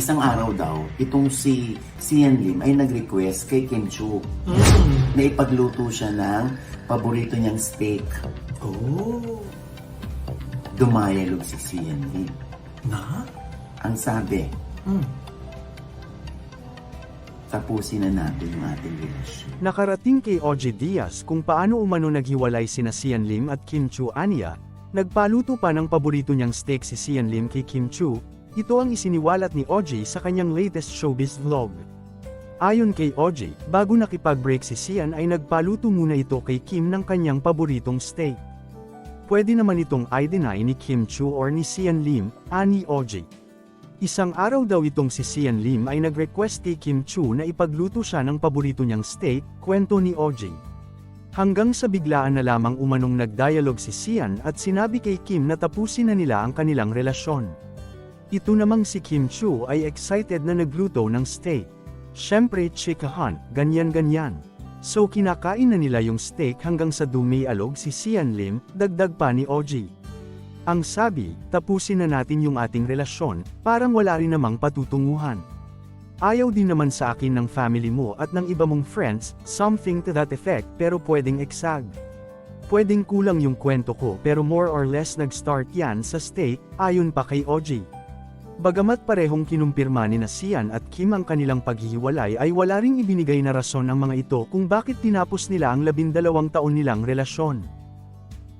isang araw daw, itong si Sian Lim ay nag-request kay Kim Chu Mm. na ipagluto siya ng paborito niyang steak. Oh. Dumayalog si Sian Lim. Na? Ang sabi, Mm. tapusin na natin yung ating relasyon. Nakarating kay OJ Diaz kung paano umano naghiwalay sina Sian Lim at Kim Chu Anya, nagpaluto pa ng paborito niyang steak si Sian Lim kay Kim Chu, ito ang isiniwalat ni OJ sa kanyang latest showbiz vlog. Ayon kay OJ, bago nakipag-break si Sian ay nagpaluto muna ito kay Kim ng kanyang paboritong steak. Pwede naman itong i-deny ni Kim Chu or ni Sian Lim, ani OJ. Isang araw daw itong si Sian Lim ay nag-request kay Kim Chu na ipagluto siya ng paborito niyang steak, kwento ni OJ. Hanggang sa biglaan na lamang umanong nagdialog si Sian at sinabi kay Kim na tapusin na nila ang kanilang relasyon. Ito namang si Kim Chu ay excited na nagluto ng steak. Siyempre chikahan, ganyan-ganyan. So kinakain na nila yung steak hanggang sa dumialog si Sian Lim, dagdag pa ni OG. Ang sabi, tapusin na natin yung ating relasyon, parang wala rin namang patutunguhan. Ayaw din naman sa akin ng family mo at ng iba mong friends, something to that effect pero pwedeng eksag. Pwedeng kulang yung kwento ko pero more or less nag-start yan sa steak, ayon pa kay OG. Bagamat parehong kinumpirma ni na Sian at Kim ang kanilang paghihiwalay ay wala ring ibinigay na rason ang mga ito kung bakit tinapos nila ang labindalawang taon nilang relasyon.